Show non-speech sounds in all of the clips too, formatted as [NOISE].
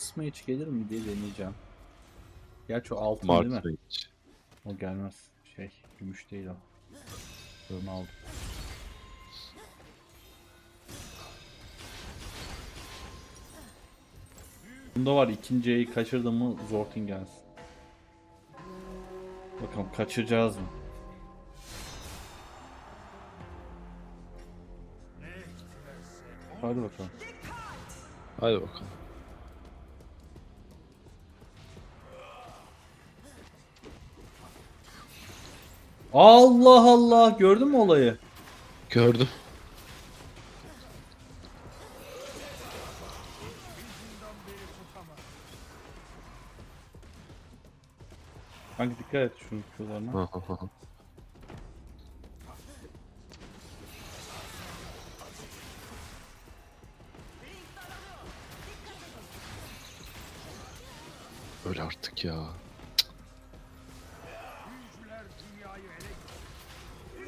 Mortis Mage gelir mi diye deneyeceğim. Gerçi o altın değil mi? Mart Mage. O gelmez. Şey, gümüş değil o. Bunu aldım. Bunda var ikinci E'yi kaçırdım mı Zortin gelsin. Bakalım kaçıracağız mı? Hadi bakalım. Hadi bakalım. Allah Allah gördün mü olayı? Gördüm. Kanka dikkat et şunun şuralarına. Öl artık ya.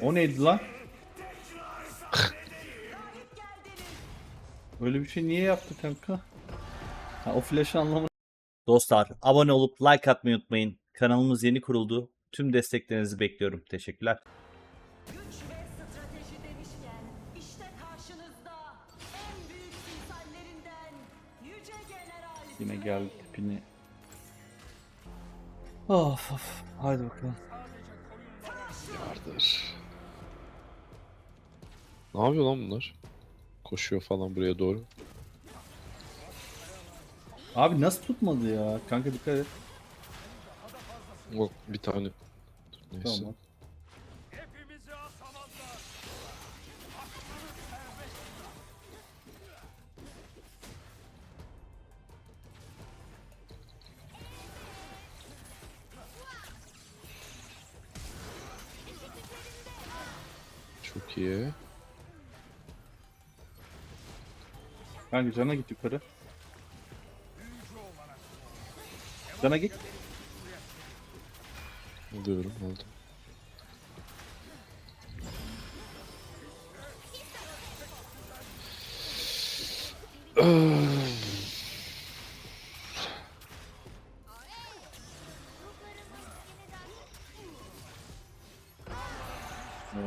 O neydi lan? Öyle bir şey niye yaptı kanka? Ha, o flash'ı anlamadım. Dostlar abone olup like atmayı unutmayın. Kanalımız yeni kuruldu. Tüm desteklerinizi bekliyorum. Teşekkürler. Güç ve strateji demişken işte karşınızda en büyük timsallerinden Yüce General Yine geldi tipini. Of of. Haydi bakalım. Yardır. Ne yapıyor lan bunlar? Koşuyor falan buraya doğru. Abi nasıl tutmadı ya? Kanka dikkat et. Bak bir tane. Neyse. Tamam. Çok iyi. Kanka cana git yukarı. Cana git. Alıyorum aldım.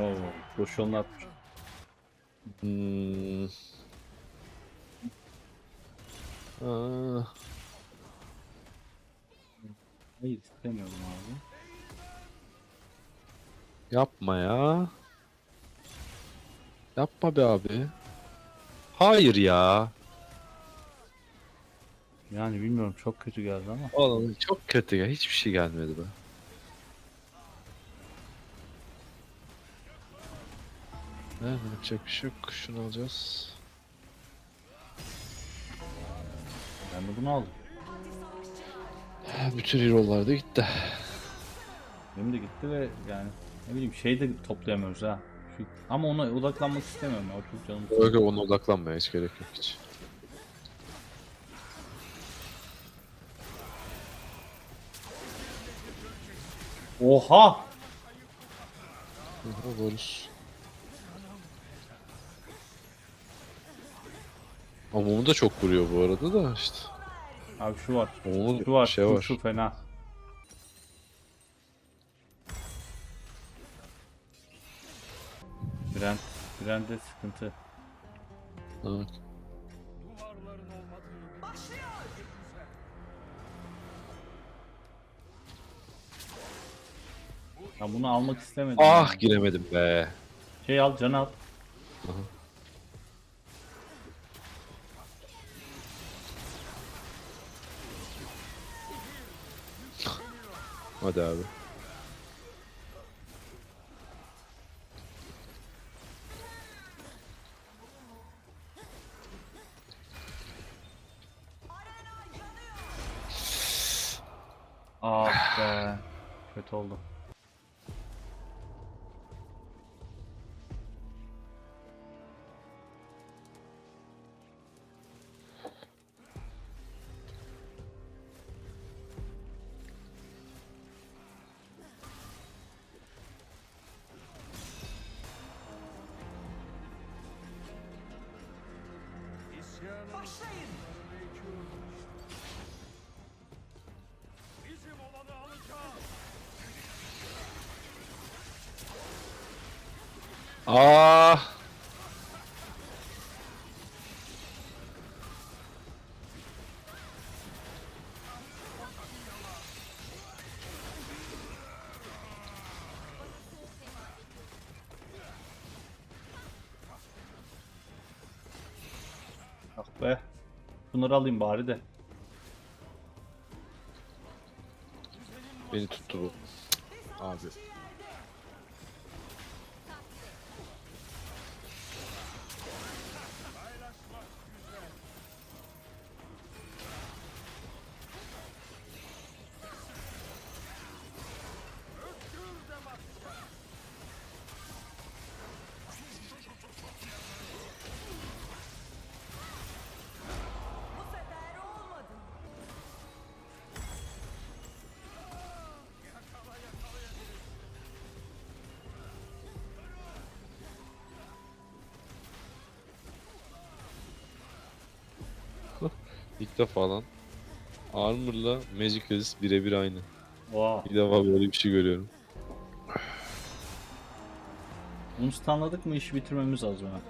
Oo, boş yolunu atmış. Hmm. Yapma ya. Yapma be abi. Hayır ya. Yani bilmiyorum çok kötü geldi ama. Oğlum çok kötü ya. Hiçbir şey gelmedi be. Ne yapacak bir şey yok. Şunu alacağız. Ben de bunu aldım. Bütün hero'lar da gitti. Benim de gitti ve yani ne bileyim şey de toplayamıyoruz ha. Şu, ama ona odaklanmak istemiyorum ya. O çok canım. sıkıyor. Öyle ona odaklanmaya hiç gerek yok hiç. Oha! Aha, Varus. Ama onu da çok vuruyor bu arada da işte. Abi şu var. Onun Şu var. şey şu, var. şu fena. Brent, Brent'de sıkıntı. Evet. Ya bunu almak istemedim. Ah ya. giremedim be. Şey al, can al. Hadi abi. Ah be. Kötü oldu. Aa! Ah be. Bunları alayım bari de. Beni tuttu bu. Abi. İlk defa lan. Armor'la Magic Resist birebir aynı. Wow. İlk defa böyle bir şey görüyorum. Bunu stunladık mı işi bitirmemiz lazım ha.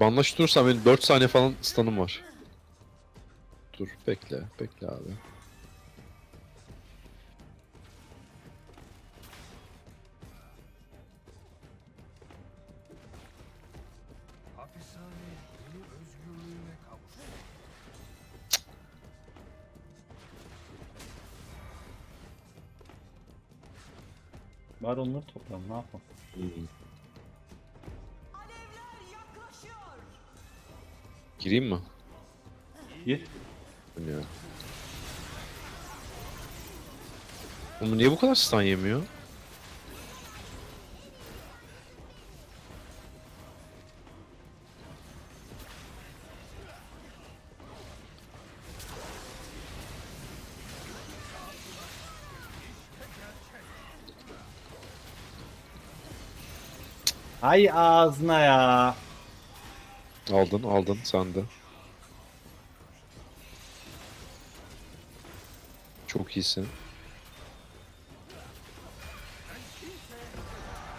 Banlaş durursan benim 4 saniye falan stun'ım var. Dur bekle bekle abi. Bari onları toplayalım ne yapalım. Gireyim mi? Gir. Ya. Oğlum niye bu kadar stun yemiyor? Ay ağzına ya. Aldın aldın sen de. Çok iyisin.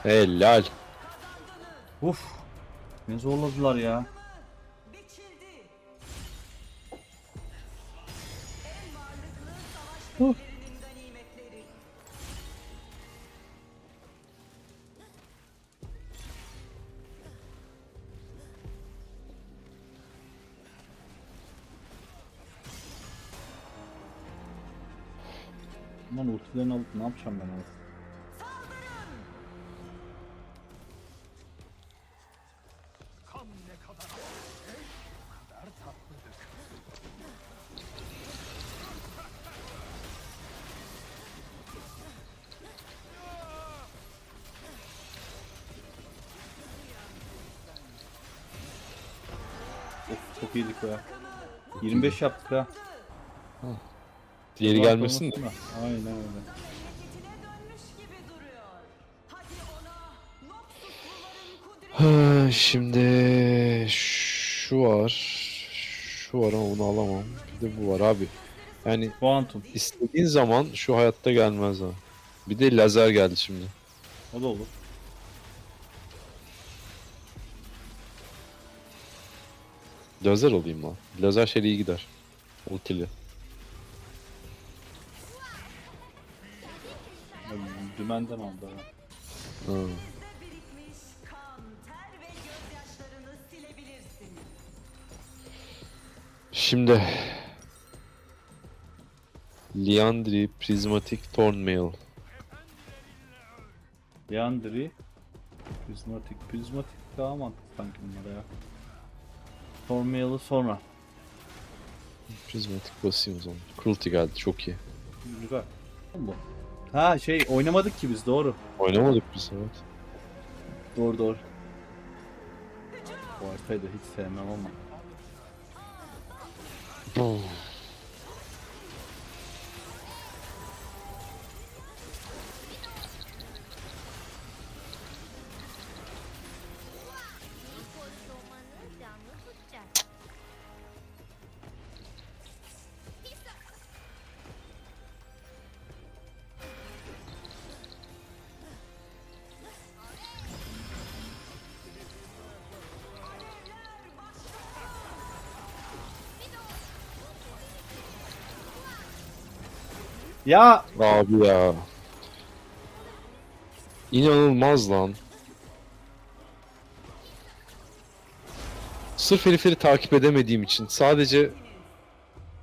Helal. Uf. Ne zorladılar ya. Biçildi. En varlıklı savaş Huh. Ne yapacağım ben. Of çok iyiydik be. 25 yaptık ha. Diğeri gelmesin de. Aynen öyle. Şimdi şu var. Şu var ama onu alamam. Bir de bu var abi. Yani Quantum. istediğin zaman şu hayatta gelmez ha. Bir de lazer geldi şimdi. O da olur. Lazer alayım lan. Lazer şeyle iyi gider. Ultili. Dümenden aldı ha. Ha. Şimdi Liandry Prismatic Thornmail. Leandri. Prismatic. Prismatic daha mantıklı sanki bunlara ya. Tormail'ı sonra. Prismatic basayım o zaman. Cruelty geldi çok iyi. Güzel. Bu. Ha şey oynamadık ki biz doğru. Oynamadık biz evet. Doğru doğru. Bu haritayı da hiç sevmem ama. 嗯。Ya Abi ya. İnanılmaz lan. Sırf herifleri takip edemediğim için sadece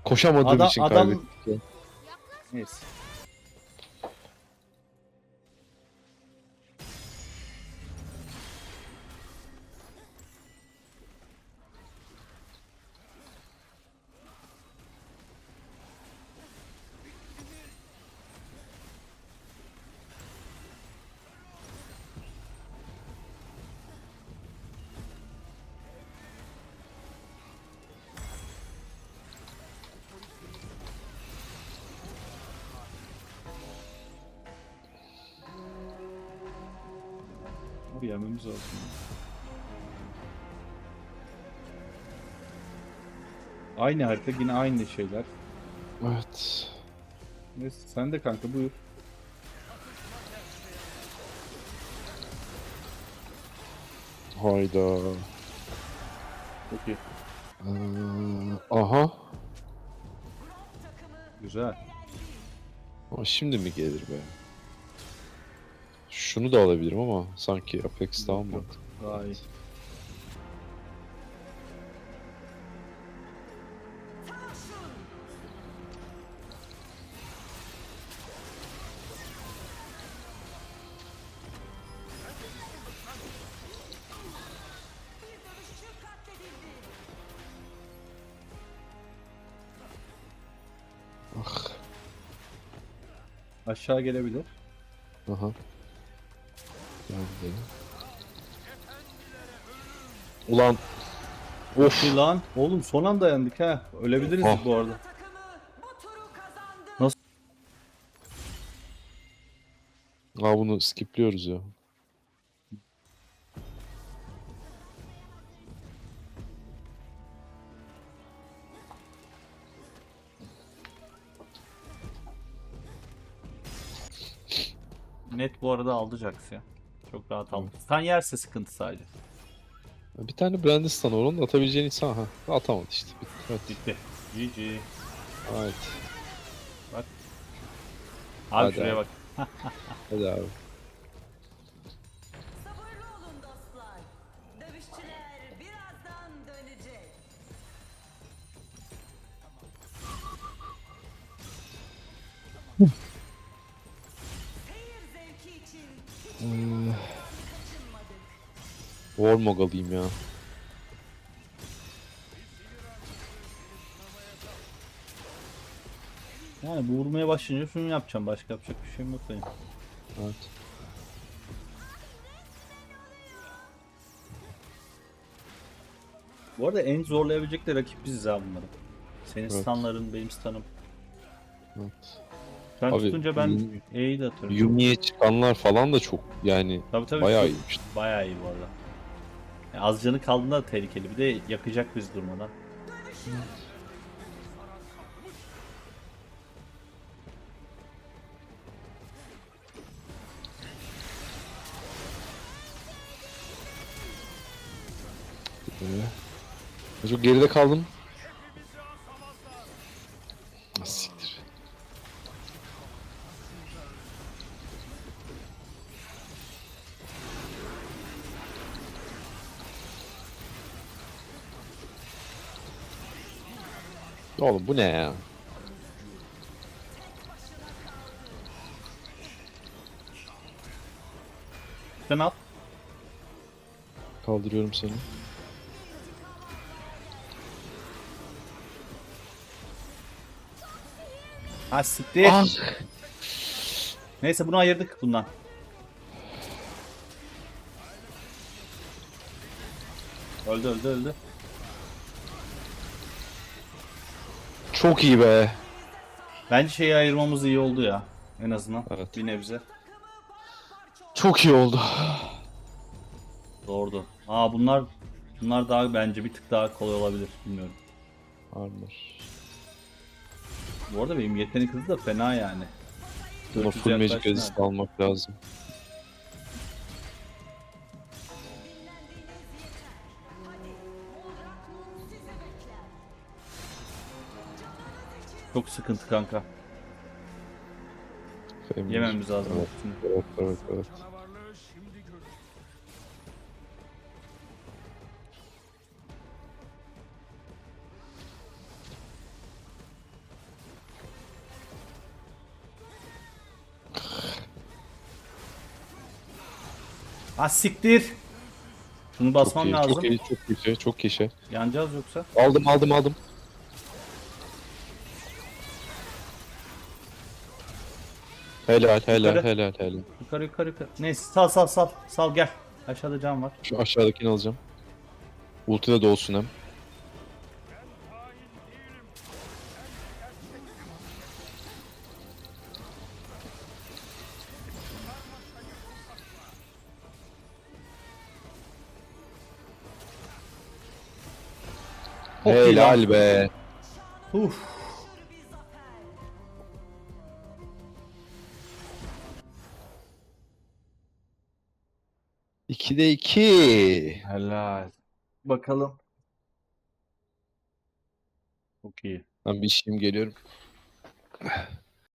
koşamadığım Adam- için adam- kaybettik. ya. neyse. Abi yememiz lazım. Aynı harita yine aynı şeyler. Evet. Neyse sen de kanka buyur. Hayda. Çok iyi. Ee, aha. Güzel. Ama şimdi mi gelir be? Şunu da alabilirim ama sanki Apex daha mı? Daha iyi. Ah. Aşağı gelebilir. Aha. Ulan. Of. İyi lan. Oğlum son anda yendik ha. Ölebiliriz Ah. bu arada. Nasıl? Aa bunu skipliyoruz ya. Net bu arada aldı Jax ya. Çok rahat aldı. Sen yerse sıkıntı sadece. Bir tane Brandistan var onu da atabileceğin insan ha. Atamadı işte. Bitti. Evet. Bitti. GG. evet. Abi Hadi şuraya abi. bak. [LAUGHS] Hadi abi. Sabırlı olun dostlar. Dövüşçüler birazdan dönecek. Warmog alayım ya. Yani bu vurmaya başlayınca şunu yapacağım. Başka yapacak bir şeyim yok benim. Evet. Bu arada en zorlayabilecek de rakip biziz abi bunları. Senin Evet. stunların, benim stunım. evet. Sen Abi, tutunca ben E'yi de atıyorum. Yumi'ye çıkanlar falan da çok yani Tabii tabii. bayağı iyiymiş. Bayağı iyi bu arada. Yani az canı kaldığında da tehlikeli. Bir de yakacak biz durmadan. Ee, Çok geride kaldım. Oğlum bu ne ya? Sen al. Kaldırıyorum seni. Ha siktir. Ah! Neyse bunu ayırdık bundan. Öldü öldü öldü. Çok iyi be. Bence şeyi ayırmamız iyi oldu ya. En azından Evet. bir nebze. Çok iyi oldu. Doğru. Aa bunlar bunlar daha bence bir tık daha kolay olabilir. Bilmiyorum. Armor. Bu arada benim yetenek hızı da fena yani. Buna 400 full magic resist almak lazım. Çok sıkıntı kanka. Feminiz. Yememiz lazım. Evet. Evet, evet, evet. Ha siktir. Şunu basmam çok iyi, lazım. Çok iyi, çok iyi şey, çok iyi şey. Yanacağız yoksa. Aldım, aldım, aldım. Helal, helal, Yukarı. helal, helal. Yukarı yukarı yukarı. Neyse sal sal sal. Sal gel. Aşağıda cam var. Şu aşağıdakini alacağım. Ulti de dolsun hem. Çok iyi lan. Helal be. Uf. 2'de 2. Helal. Bakalım. Çok iyi. Ben bir işim geliyorum.